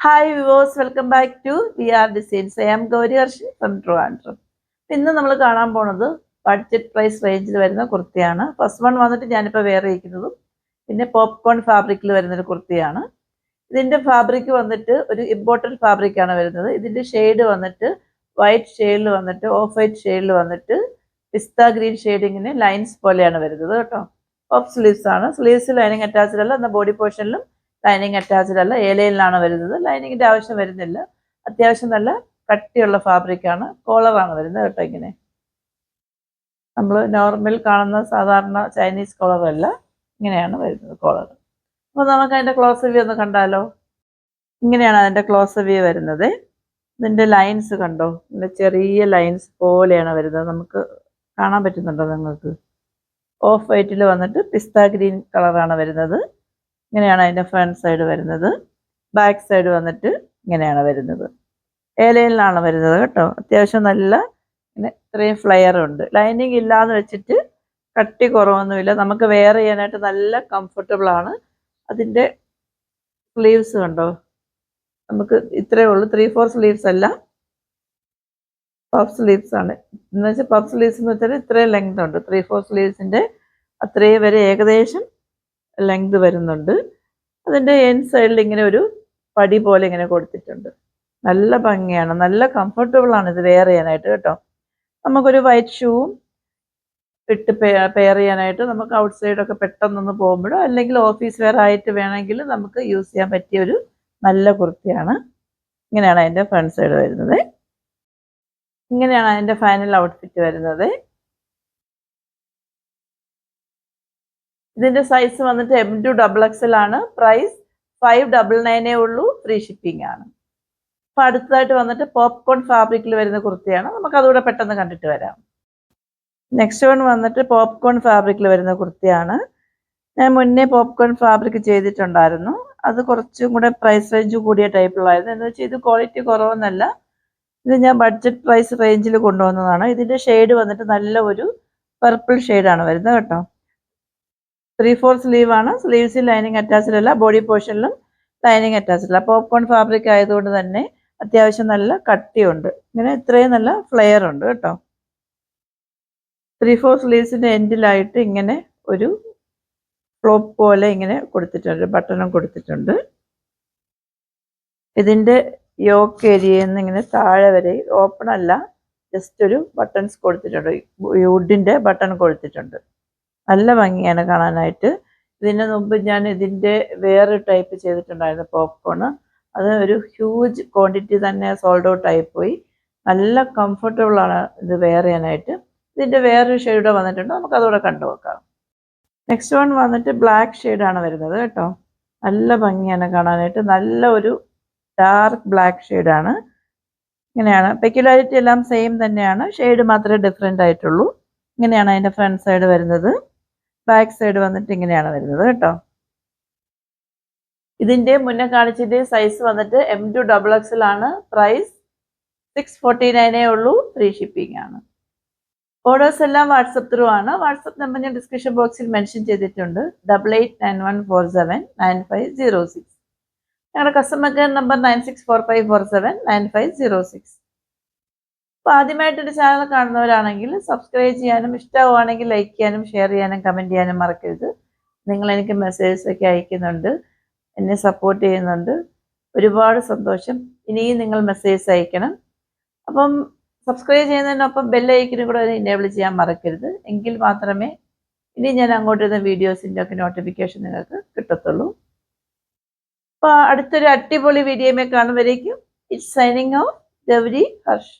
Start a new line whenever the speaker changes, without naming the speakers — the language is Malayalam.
Hi viewers welcome back to V R designs I am Gauri Harshi from Trivandrum ഇന്ന് നമ്മൾ കാണാൻ പോണത് ബഡ്ജറ്റ് പ്രൈസ് റേഞ്ചിൽ വരുന്ന കുർത്തിയാണ്. ഫസ്റ്റ് വൺ വന്നിട്ട് ഞാനിപ്പോൾ വേറെ ഇരിക്കുന്നതും പിന്നെ പോപ്കോൺ ഫാബ്രിക്കിൽ വരുന്നൊരു കുർത്തിയാണ്. ഇതിന്റെ ഫാബ്രിക് വന്നിട്ട് ഒരു ഇമ്പോർട്ടന്റ് ഫാബ്രിക്കാണ് വരുന്നത്. ഇതിന്റെ ഷെയ്ഡ് വന്നിട്ട് വൈറ്റ് ഷെയ്ഡിൽ വന്നിട്ട് ഓഫ് വൈറ്റ് ഷെയ്ഡിൽ വന്നിട്ട് പിസ്ത ഗ്രീൻ ഷെയ്ഡിങ്ങിന് ലൈൻസ് പോലെയാണ് വരുന്നത് കേട്ടോ. ഓഫ് സ്ലീവ്സ് ആണ്. സ്ലീവ്സ് ലൈനിങ് അറ്റാച്ച്ഡ് അല്ല എന്നാൽ ബോഡി പോർഷനിലും ലൈനിങ് അറ്റാച്ച്ഡ് അല്ല ഏലയിലാണ് വരുന്നത്. ലൈനിങ്ങിന്റെ ആവശ്യം വരുന്നില്ല. അത്യാവശ്യം നല്ല കട്ടിയുള്ള ഫാബ്രിക്കാണ് കോളറാണ് വരുന്നത് കേട്ടോ ഇങ്ങനെ. നമ്മൾ നോർമൽ കാണുന്ന സാധാരണ ചൈനീസ് കോളറല്ല ഇങ്ങനെയാണ് വരുന്നത് കോളർ അപ്പോൾ നമുക്ക് അതിന്റെ ക്ലോസ് വ്യൂ ഒന്ന് കണ്ടാലോ? ഇങ്ങനെയാണ് അതിന്റെ ക്ലോസ് വ്യൂ വരുന്നത്. ഇതിന്റെ ലൈൻസ് കണ്ടോ? ഇതിന്റെ ചെറിയ ലൈൻസ് പോലെയാണ് വരുന്നത്. നമുക്ക് കാണാൻ പറ്റുന്നുണ്ടോ നിങ്ങൾക്ക്? ഓഫ് വൈറ്റിൽ വന്നിട്ട് പിസ്ത ഗ്രീൻ കളറാണ് വരുന്നത്. ഇങ്ങനെയാണ് അതിന്റെ ഫ്രണ്ട് സൈഡ് വരുന്നത്. ബാക്ക് സൈഡ് വന്നിട്ട് ഇങ്ങനെയാണ് വരുന്നത്. ഏലയിലാണ് വരുന്നത് കേട്ടോ. അത്യാവശ്യം നല്ല ഇങ്ങനെ ഇത്രയും ഫ്ലെയർ ഉണ്ട്. ലൈനിങ് ഇല്ലാന്ന് വെച്ചിട്ട് കട്ടി കുറവൊന്നുമില്ല. നമുക്ക് വെയർ ചെയ്യാനായിട്ട് നല്ല കംഫർട്ടബിൾ ആണ്. അതിന്റെ സ്ലീവ്സ് കണ്ടോ? നമുക്ക് ഇത്രയേ ഉള്ളൂ. ത്രീ ഫോർ സ്ലീവ്സ് അല്ല. പഫ് സ്ലീവ്സ് ആണ്. എന്ന് വെച്ചാൽ പഫ് സ്ലീവ്സ് എന്ന് വെച്ചാൽ ഇത്രയും ലെങ്ത് ഉണ്ട്. ത്രീ ഫോർ സ്ലീവ്സിന്റെ അത്രയും വരെ ഏകദേശം ലെങ്ത് വരുന്നുണ്ട്. അതിന്റെ എൻ സൈഡിൽ ഇങ്ങനെ ഒരു പടി പോലെ ഇങ്ങനെ കൊടുത്തിട്ടുണ്ട്. നല്ല ഭംഗിയാണ്. നല്ല കംഫർട്ടബിൾ ആണ് ഇത് വെയർ ചെയ്യാനായിട്ട് കേട്ടോ. നമുക്കൊരു വൈറ്റ് ഷൂവും ഇട്ട് പെയർ ചെയ്യാനായിട്ട് നമുക്ക് ഔട്ട് സൈഡൊക്കെ പെട്ടെന്നൊന്ന് പോകുമ്പോഴോ അല്ലെങ്കിൽ ഓഫീസ് വെയർ ആയിട്ട് വേണമെങ്കിൽ നമുക്ക് യൂസ് ചെയ്യാൻ പറ്റിയ ഒരു നല്ല കുർത്തിയാണ്. ഇങ്ങനെയാണ് അതിന്റെ ഫ്രണ്ട് സൈഡ് വരുന്നത്. ഇങ്ങനെയാണ് അതിന്റെ ഫൈനൽ ഔട്ട്ഫിറ്റ് വരുന്നത്. ഇതിന്റെ സൈസ് വന്നിട്ട് M to double X L ആണ്. പ്രൈസ് ഫൈവ് ഡബിൾ നയനേ ഉള്ളൂ. ഫ്രീ ഷിപ്പിംഗ് ആണ്. അപ്പൊ അടുത്തതായിട്ട് വന്നിട്ട് പോപ്കോൺ ഫാബ്രിക്കിൽ വരുന്ന കുർത്തിയാണ്. നമുക്ക് അതുകൂടെ പെട്ടെന്ന് കണ്ടിട്ട് വരാം. നെക്സ്റ്റ് വൺ വന്നിട്ട് പോപ്കോൺ ഫാബ്രിക്കിൽ വരുന്ന കുർത്തിയാണ്. ഞാൻ മുന്നേ പോപ്കോൺ ഫാബ്രിക് ചെയ്തിട്ടുണ്ടായിരുന്നു. അത് കുറച്ചും കൂടെ പ്രൈസ് റേഞ്ച് കൂടിയ ടൈപ്പിലായിരുന്നു എന്ന് വെച്ചാൽ ഇത് ക്വാളിറ്റി കുറവെന്നല്ല. ഇത് ഞാൻ ബഡ്ജറ്റ് പ്രൈസ് റേഞ്ചിൽ കൊണ്ടുവന്നതാണ്. ഇതിന്റെ ഷെയ്ഡ് വന്നിട്ട് നല്ല ഒരു പർപ്പിൾ ഷെയ്ഡാണ് വരുന്നത് കേട്ടോ. ത്രീ ഫോർ സ്ലീവ് ആണ്. സ്ലീവ്സിൽ ലൈനിങ് അറ്റാച്ച്ഡ് അല്ല ബോഡി പോർഷനിലും ലൈനിങ് അറ്റാച്ച്ഡ് അല്ല. പോപ്കോൺ ഫാബ്രിക് ആയതുകൊണ്ട് തന്നെ അത്യാവശ്യം നല്ല കട്ടിയുണ്ട്. ഇങ്ങനെ ഇത്രയും നല്ല ഫ്ലെയർ ഉണ്ട് കേട്ടോ. ത്രീ ഫോർ സ്ലീവ്സിന്റെ എൻഡിലായിട്ട് ഇങ്ങനെ ഒരു ഫ്ലോപ്പ് പോലെ ഇങ്ങനെ കൊടുത്തിട്ടുണ്ട് ബട്ടണും കൊടുത്തിട്ടുണ്ട്. ഇതിന്റെ യോക്ക് ഏരിയയിൽ നിന്ന് ഇങ്ങനെ താഴെ വരെ ഓപ്പൺ അല്ല ജസ്റ്റ് ഒരു ബട്ടൺസ് കൊടുത്തിട്ടുണ്ട്. വുഡിന്റെ ബട്ടൺ കൊടുത്തിട്ടുണ്ട്. നല്ല ഭംഗിയാണ് കാണാനായിട്ട്. ഇതിന് മുമ്പ് ഞാൻ ഇതിന്റെ വേറെ ടൈപ്പ് ചെയ്തിട്ടുണ്ടായിരുന്നു പോപ്കോൺ അത് ഒരു ഹ്യൂജ് ക്വാണ്ടിറ്റി തന്നെ സോൾഡ് ഔട്ട് ആയിപ്പോയി നല്ല കംഫർട്ടബിൾ ആണ് ഇത് വെയർ ചെയ്യാനായിട്ട്. ഇതിന്റെ വേറൊരു ഷെയ്ഡ് വന്നിട്ടുണ്ട് നമുക്ക് അതോടെ കണ്ടു നോക്കാം. നെക്സ്റ്റ് വൺ വന്നിട്ട് ബ്ലാക്ക് ഷെയ്ഡാണ് വരുന്നത് കേട്ടോ. നല്ല ഭംഗിയാണ് കാണാനായിട്ട്. നല്ല ഒരു ഡാർക്ക് ബ്ലാക്ക് ഷെയ്ഡാണ് ഇങ്ങനെയാണ്. പെക്യുലാരിറ്റി എല്ലാം സെയിം തന്നെയാണ്. ഷെയ്ഡ് മാത്രമേ ഡിഫറെന്റ് ആയിട്ടുള്ളൂ. ഇങ്ങനെയാണ് അതിന്റെ ഫ്രണ്ട് സൈഡ് വരുന്നത്. ബാക്ക് സൈഡ് വന്നിട്ട് ഇങ്ങനെയാണ് വരുന്നത് കേട്ടോ. ഇതിന്റെ മുന്നേ കാണിച്ചതിന്റെ സൈസ് വന്നിട്ട് എം ടു ഡബിൾ എക്സൽ ആണ്. പ്രൈസ് സിക്സ് ഫോർട്ടി നയനേ ഉള്ളൂ. ഫ്രീ ഷിപ്പിംഗ് ആണ്. ഓർഡേഴ്സ് എല്ലാം വാട്സപ്പ് ത്രൂ ആണ്. വാട്സപ്പ് നമ്പർ ഞാൻ ഡിസ്ക്രിപ്ഷൻ ബോക്സിൽ മെൻഷൻ ചെയ്തിട്ടുണ്ട്. Double eight nine one four seven nine five zero six ഞങ്ങളുടെ customer care number nine six four five four seven nine five zero six അപ്പോൾ ആദ്യമായിട്ട് ഒരു ചാനൽ കാണുന്നവരാണെങ്കിൽ സബ്സ്ക്രൈബ് ചെയ്യാനും ഇഷ്ടമാവുകയാണെങ്കിൽ ലൈക്ക് ചെയ്യാനും ഷെയർ ചെയ്യാനും കമന്റ് ചെയ്യാനും മറക്കരുത്. നിങ്ങൾ എനിക്ക് മെസ്സേജസ് ഒക്കെ അയക്കുന്നുണ്ട്. എന്നെ സപ്പോർട്ട് ചെയ്യുന്നുണ്ട്. ഒരുപാട് സന്തോഷം. ഇനിയും നിങ്ങൾ മെസ്സേജസ് അയക്കണം. അപ്പം സബ്സ്ക്രൈബ് ചെയ്യുന്നതിനൊപ്പം ബെല്ലൈക്കനും കൂടെ എനേബിൾ ചെയ്യാൻ മറക്കരുത്. എങ്കിൽ മാത്രമേ ഇനി ഞാൻ അങ്ങോട്ട് വരുന്ന വീഡിയോസിന്റെ ഒക്കെ നോട്ടിഫിക്കേഷൻ നിങ്ങൾക്ക് കിട്ടത്തുള്ളൂ. അപ്പോൾ അടുത്തൊരു അടിപൊളി വീഡിയോമേ കാണുമ്പോഴേക്കും it's signing off Gauri Harsh